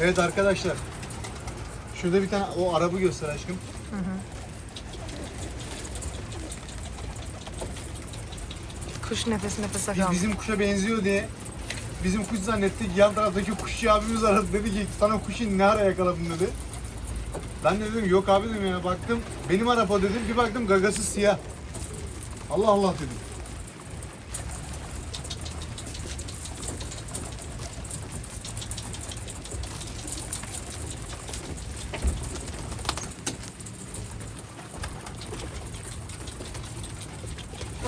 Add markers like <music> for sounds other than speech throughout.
Evet arkadaşlar. Şurada bir tane o arabı göster aşkım. Kuş nefes nefese Biz kaldı. bizim kuşa benziyor diye bizim kuş zannettik. Yan taraftaki kuşçu abimiz aradı. Dedi ki sana kuşu ne ara yakaladın dedi. Ben de dedim yok abi dedim ya baktım benim araba dedim bir baktım gagası siyah. Allah Allah dedim.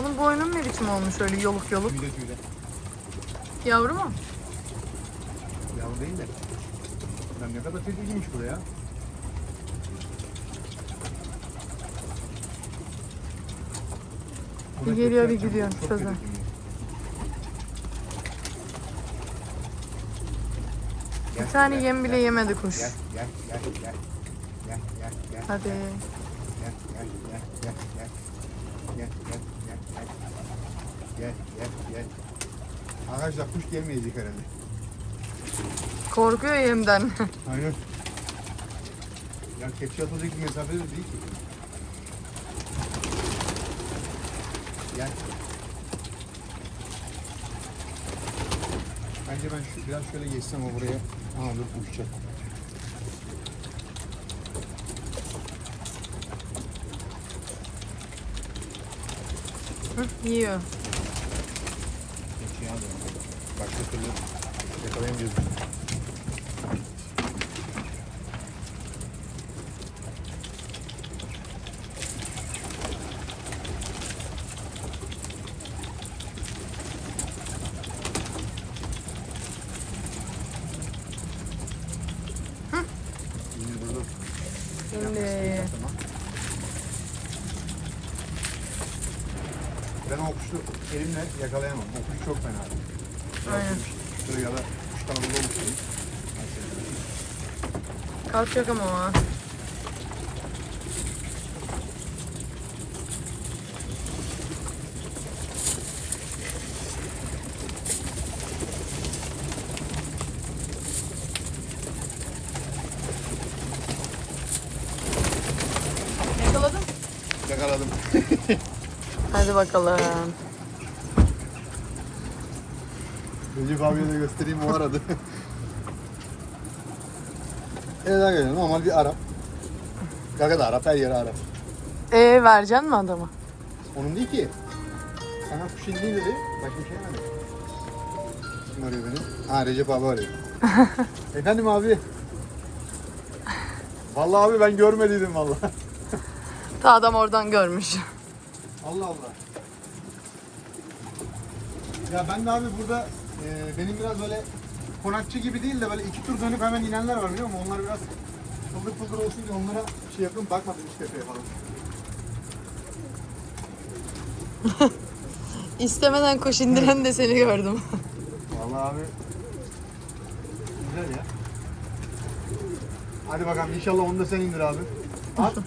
Onun boynun ne biçim olmuş öyle yoluk yoluk. Tüyle tüyle. Yavru mu? Yavru değil de. Lan ne kadar tedirginmiş buraya. Bir geliyor, bir gidiyor. Söze. Bir tane gel, yem bile gel, yemedi kuş. Gel gel gel gel. Gel gel gel. Hadi. Gel gel gel. Gel gel gel gel. Gel gel gel. Arkadaşlar kuş gelmeyecek herhalde. Korkuyor yemden. <laughs> Aynen. Ya kepçe atılacak bir mesafede de değil ki. Gel. Bence ben şu biraz şöyle geçsem o buraya. Aa dur uçacak. Hı, Yiyor. Alıyorum. Başka türlü yakalayamayacağız. Şimdi burada Şimdi Tamam. Ben o kuşu elimle yakalayamam. O kuş çok fena. Aynen. Şuraya ya da kuş kanalı olmuş. kalkacak ama o. Yakaladın. Yakaladım. <laughs> Hadi bakalım. Recep abiye de göstereyim o aradı. evet arkadaşlar normal bir Arap. Gaga da Arap, her yeri Arap. Ee vereceksin mi adama? Onun değil ki. Sana kuş indi dedi. Başka bir şey demedi. Kim arıyor beni? Ha Recep abi arıyor. <laughs> Efendim abi. Vallahi abi ben görmediydim vallahi. Ta adam oradan görmüş. Allah Allah. Ya ben de abi burada e, benim biraz böyle konakçı gibi değil de böyle iki tur dönüp hemen inenler var biliyor musun? Onlar biraz fıldır fıldır olsun diye onlara şey yapıyorum bakmadım hiç tepeye falan. <laughs> İstemeden kuş indiren de seni gördüm. Vallahi abi güzel ya. Hadi bakalım inşallah onu da sen indir abi. At. <laughs>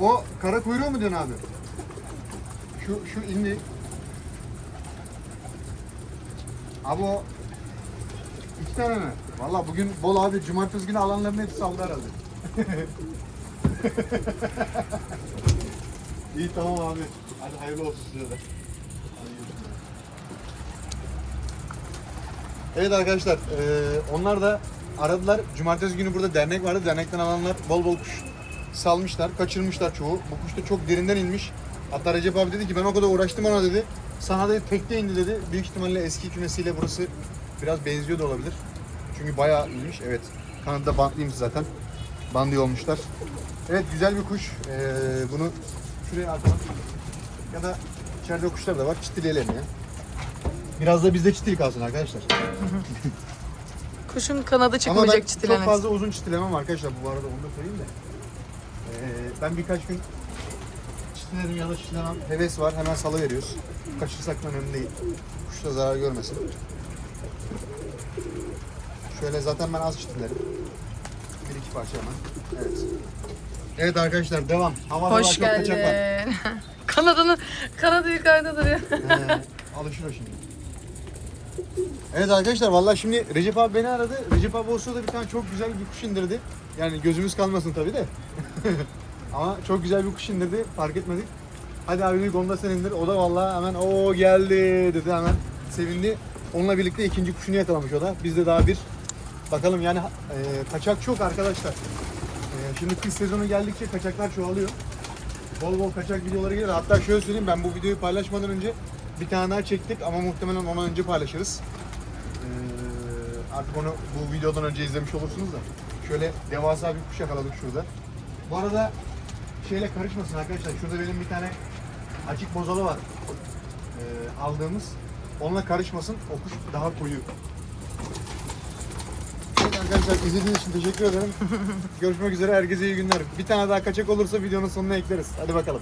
O kara kuyruğu mu diyorsun abi? Şu şu indi. Abi iki tane mi? Vallahi bugün bol abi cumartesi günü alanların hepsi saldı herhalde. <laughs> İyi tamam abi. Hadi hayırlı olsun size de. Evet arkadaşlar, eee, onlar da aradılar. Cumartesi günü burada dernek vardı. Dernekten alanlar bol bol kuş salmışlar, kaçırmışlar çoğu. Bu kuş da çok derinden inmiş. Hatta Recep abi dedi ki ben o kadar uğraştım ona dedi. Sana dedi tekte indi dedi. Büyük ihtimalle eski kümesiyle burası biraz benziyor da olabilir. Çünkü bayağı iyiymiş. Evet. Kanadı da bantlıymış zaten. Bandı olmuşlar. Evet güzel bir kuş. Eee, bunu şuraya atalım. Ya da içeride kuşlar da var. Çitileyelim ya. Biraz da bizde çitil kalsın arkadaşlar. <laughs> Kuşun kanadı Ama ben çıkmayacak çok fazla uzun çitilemem arkadaşlar bu arada onu da söyleyeyim de. Ee, ben birkaç gün çitilerim ya da çitilemem. Heves var hemen salı veriyoruz. Kaçırsak da önemli değil. Kuş da zarar görmesin. Şöyle zaten ben az çitilerim. Bir iki parça hemen. Evet. Evet arkadaşlar devam. Daha Hoş var. geldin. <laughs> Kanadını, kanadı yukarıda duruyor. Ee, alışır o şimdi. Evet arkadaşlar vallahi şimdi Recep abi beni aradı. Recep abi olsa da bir tane çok güzel bir kuş indirdi. Yani gözümüz kalmasın tabii de. <laughs> Ama çok güzel bir kuş indirdi. Fark etmedik. Hadi abi dedik onu da sen indir. O da vallahi hemen o geldi dedi hemen. Sevindi. Onunla birlikte ikinci kuşunu yakalamış o da. Biz de daha bir bakalım yani e, kaçak çok arkadaşlar. E, şimdi kış sezonu geldikçe kaçaklar çoğalıyor. Bol bol kaçak videoları gelir. Hatta şöyle söyleyeyim ben bu videoyu paylaşmadan önce bir tane daha çektik ama muhtemelen ondan önce paylaşırız. Ee, artık onu bu videodan önce izlemiş olursunuz da. Şöyle devasa bir kuş yakaladık şurada. Bu arada şeyle karışmasın arkadaşlar. Şurada benim bir tane açık bozalı var. Ee, aldığımız. Onunla karışmasın. O kuş daha koyu. Evet arkadaşlar izlediğiniz için teşekkür ederim. <laughs> Görüşmek üzere. Herkese iyi günler. Bir tane daha kaçak olursa videonun sonuna ekleriz. Hadi bakalım.